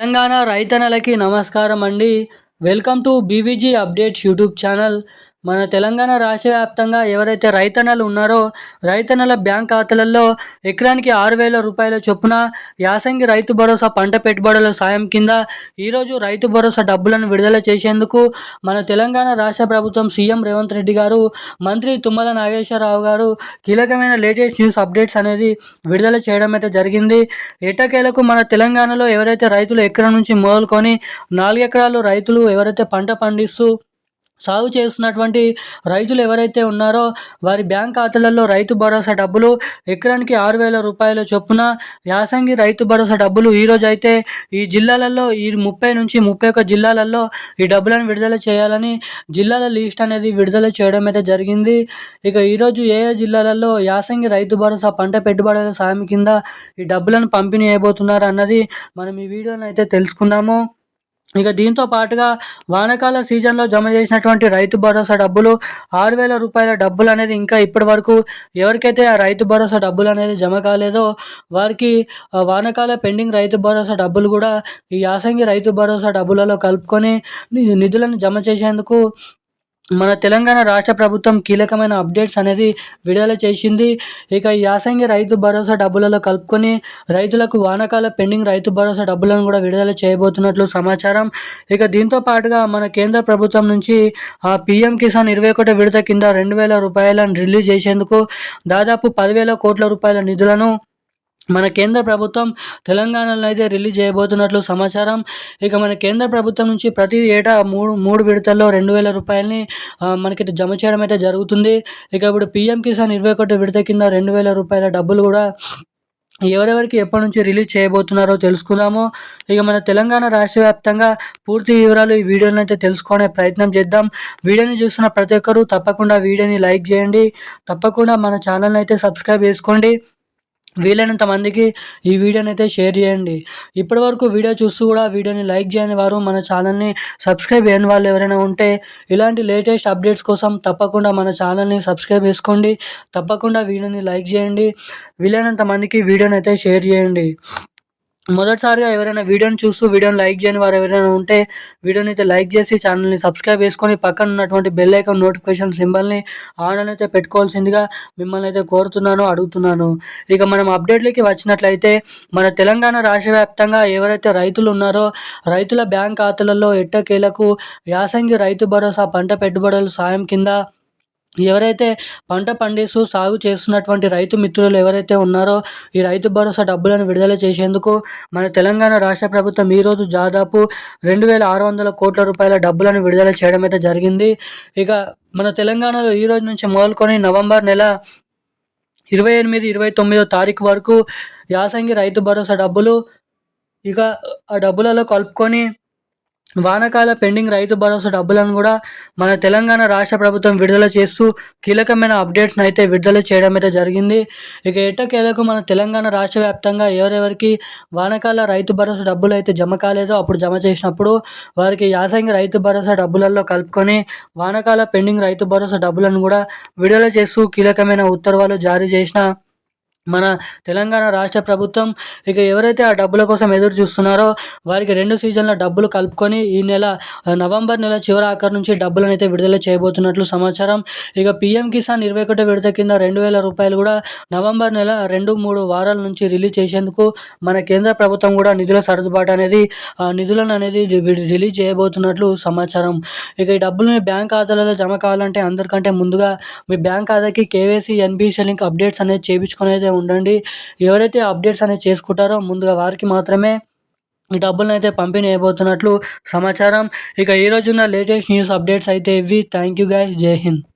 తెలంగాణ రైతన్నలకి నమస్కారం అండి welcome to BVG updates YouTube channel. మన తెలంగాణ రాష్ట్ర వ్యాప్తంగా ఎవరైతే రైతన్నలు ఉన్నారో రైతన్నల బ్యాంక్ ఖాతాలలో ఎకరానికి ఆరు వేల రూపాయల చొప్పున యాసంగి రైతు భరోసా పంట పెట్టుబడుల సాయం కింద ఈరోజు రైతు భరోసా డబ్బులను విడుదల చేసేందుకు మన తెలంగాణ రాష్ట్ర ప్రభుత్వం సీఎం రేవంత్ రెడ్డి గారు మంత్రి తుమ్మల నాగేశ్వరరావు గారు కీలకమైన లేటెస్ట్ న్యూస్ అప్డేట్స్ అనేది విడుదల చేయడం అయితే జరిగింది. ఎట్టకేలకు మన తెలంగాణలో ఎవరైతే రైతులు ఎకరం నుంచి మొదలుకొని నాలుగు ఎకరాలు రైతులు ఎవరైతే పంట పండిస్తూ సాగు చేస్తున్నటువంటి రైతులు ఎవరైతే ఉన్నారో వారి బ్యాంక్ ఖాతాలలో రైతు భరోసా డబ్బులు ఎకరానికి ఆరు వేల రూపాయల చొప్పున యాసంగి రైతు భరోసా డబ్బులు ఈరోజు అయితే ఈ జిల్లాలలో ఈ ముప్పై నుంచి ముప్పై ఒక్క జిల్లాలలో ఈ డబ్బులను విడుదల చేయాలని జిల్లాల లిస్ట్ అనేది విడుదల చేయడం అయితే జరిగింది. ఇక ఈరోజు ఏ ఏ జిల్లాలలో యాసంగి రైతు భరోసా పంట పెట్టుబడుల సాయం కింద ఈ డబ్బులను పంపిణీ చేయబోతున్నారు అన్నది మనం ఈ వీడియోని అయితే తెలుసుకున్నాము ఇక దీంతో పాటుగా వానకాల సీజన్లో జమ చేసినటువంటి రైతు భరోసా డబ్బులు ఆరు వేల రూపాయల డబ్బులు అనేది ఇంకా ఇప్పటి వరకు ఎవరికైతే ఆ రైతు భరోసా డబ్బులు అనేది జమ కాలేదో వారికి వానకాల పెండింగ్ రైతు భరోసా డబ్బులు కూడా ఈ యాసంగి రైతు భరోసా డబ్బులలో కలుపుకొని నిధులను జమ చేసేందుకు మన తెలంగాణ రాష్ట్ర ప్రభుత్వం కీలకమైన అప్డేట్స్ అనేది విడుదల చేసింది. ఇక యాసంగి రైతు భరోసా డబ్బులలో కలుపుకొని రైతులకు వానకాల పెండింగ్ రైతు భరోసా డబ్బులను కూడా విడుదల చేయబోతున్నట్లు సమాచారం. ఇక దీంతో పాటుగా మన కేంద్ర ప్రభుత్వం నుంచి ఆ పీఎం కిసాన్ ఇరవై ఒకటి విడత కింద రెండు వేల రూపాయలను రిలీజ్ చేసేందుకు దాదాపు పదివేల కోట్ల రూపాయల నిధులను మన కేంద్ర ప్రభుత్వం తెలంగాణలో అయితే రిలీజ్ చేయబోతున్నట్లు సమాచారం. ఇక మన కేంద్ర ప్రభుత్వం నుంచి ప్రతి ఏటా మూడు మూడు విడతల్లో రెండు వేల రూపాయలని మనకి జమ చేయడం అయితే జరుగుతుంది. ఇక ఇప్పుడు పిఎం కిసాన్ ఇరవై ఒకటి విడత కింద రెండు వేల రూపాయల డబ్బులు కూడా ఎవరెవరికి ఎప్పటి నుంచి రిలీజ్ చేయబోతున్నారో తెలుసుకుందాము. ఇక మన తెలంగాణ రాష్ట్ర వ్యాప్తంగా పూర్తి వివరాలు ఈ వీడియోని అయితే తెలుసుకునే ప్రయత్నం చేద్దాం. వీడియోని చూస్తున్న ప్రతి ఒక్కరూ తప్పకుండా వీడియోని లైక్ చేయండి. తప్పకుండా మన ఛానల్ని అయితే సబ్స్క్రైబ్ చేసుకోండి. వీలైనంత మందికి ఈ వీడియోని అయితే షేర్ చేయండి. ఇప్పటి వరకు వీడియో చూస్తూ కూడా వీడియోని లైక్ చేయని వారు మన ఛానల్ని సబ్స్క్రైబ్ చేయని వాళ్ళు ఎవరైనా ఉంటే ఇలాంటి లేటెస్ట్ అప్డేట్స్ కోసం తప్పకుండా మన ఛానల్ని సబ్స్క్రైబ్ చేసుకోండి. తప్పకుండా వీడియోని లైక్ చేయండి. వీలైనంత మందికి వీడియోని అయితే షేర్ చేయండి. మొదటిసారిగా ఎవరైనా వీడియోని చూస్తూ వీడియోని లైక్ చేయని వారు ఎవరైనా ఉంటే వీడియోని అయితే లైక్ చేసి ఛానల్ని సబ్స్క్రైబ్ చేసుకొని పక్కన ఉన్నటువంటి బెల్ ఐకాన్ నోటిఫికేషన్ సింబల్ని ఆన్ అయితే పెట్టుకోవాల్సిందిగా మిమ్మల్ని అయితే కోరుతున్నాను అడుగుతున్నాను. ఇక మనం అప్డేట్లకి వచ్చినట్లయితే మన తెలంగాణ రాష్ట్ర వ్యాప్తంగా ఎవరైతే రైతులు ఉన్నారో రైతుల బ్యాంక్ ఖాతాలలో ఎట్టకేలకు యాసంగి రైతు భరోసా పంట పెట్టుబడుల సాయం కింద ఎవరైతే పంట పండిస్తూ సాగు చేస్తున్నటువంటి రైతు మిత్రులు ఎవరైతే ఉన్నారో ఈ రైతు భరోసా డబ్బులను విడుదల చేసేందుకు మన తెలంగాణ రాష్ట్ర ప్రభుత్వం ఈరోజు దాదాపు రెండు వేల ఆరు వందల కోట్ల రూపాయల డబ్బులను విడుదల చేయడం అయితే జరిగింది. ఇక మన తెలంగాణలో ఈ రోజు నుంచి మొదలుకొని నవంబర్ నెల ఇరవై ఎనిమిది ఇరవై తొమ్మిదో తారీఖు వరకు యాసంగి రైతు భరోసా డబ్బులు ఇక ఆ డబ్బులలో కలుపుకొని వానాకాల పెండింగ్ రైతు భరోసా డబ్బులను కూడా మన తెలంగాణ రాష్ట్ర ప్రభుత్వం విడుదల చేస్తూ కీలకమైన అప్డేట్స్ని అయితే విడుదల చేయడం అయితే జరిగింది. ఇక ఎట్టకేలకు మన తెలంగాణ రాష్ట్ర వ్యాప్తంగా ఎవరెవరికి వానాకాల రైతు భరోసా డబ్బులు అయితే జమ కాలేదో అప్పుడు జమ చేసినప్పుడు వారికి యాసంగి రైతు భరోసా డబ్బులలో కలుపుకొని వానాకాల పెండింగ్ రైతు భరోసా డబ్బులను కూడా విడుదల చేస్తూ కీలకమైన ఉత్తర్వులు జారీ చేసిన మన తెలంగాణ రాష్ట్ర ప్రభుత్వం ఇక ఎవరైతే ఆ డబ్బుల కోసం ఎదురు చూస్తున్నారో వారికి రెండు సీజన్ల డబ్బులు కలుపుకొని ఈ నెల నవంబర్ నెల చివరి ఆఖరి నుంచి డబ్బులను అయితే విడుదల చేయబోతున్నట్లు సమాచారం. ఇక పిఎం కిసాన్ ఇరవై ఒకటో విడత కింద రెండు వేల రూపాయలు కూడా నవంబర్ నెల రెండు మూడు వారాల నుంచి రిలీజ్ చేసేందుకు మన కేంద్ర ప్రభుత్వం కూడా నిధుల సర్దుబాటు అనేది నిధులను అనేది రిలీజ్ చేయబోతున్నట్లు సమాచారం. ఇక ఈ డబ్బులు మీ బ్యాంక్ ఖాతాలలో జమ కావాలంటే అందరికంటే ముందుగా మీ బ్యాంక్ ఖాతాకి కేవైసీ ఎన్బిసి లింక్ అప్డేట్స్ అనేది చేయించుకొని అయితే ఉండండి. ఎవరైతే అప్డేట్స్ అనేది చేసుకుంటారో ముందుగా వారికి మాత్రమే ఈ డబ్బులను అయితే పంపిణీ అయిపోతున్నట్లు సమాచారం. ఇక ఈరోజున్న లేటెస్ట్ న్యూస్ అప్డేట్స్ అయితే ఇవి. థ్యాంక్ యూ గైస్ జై హింద్.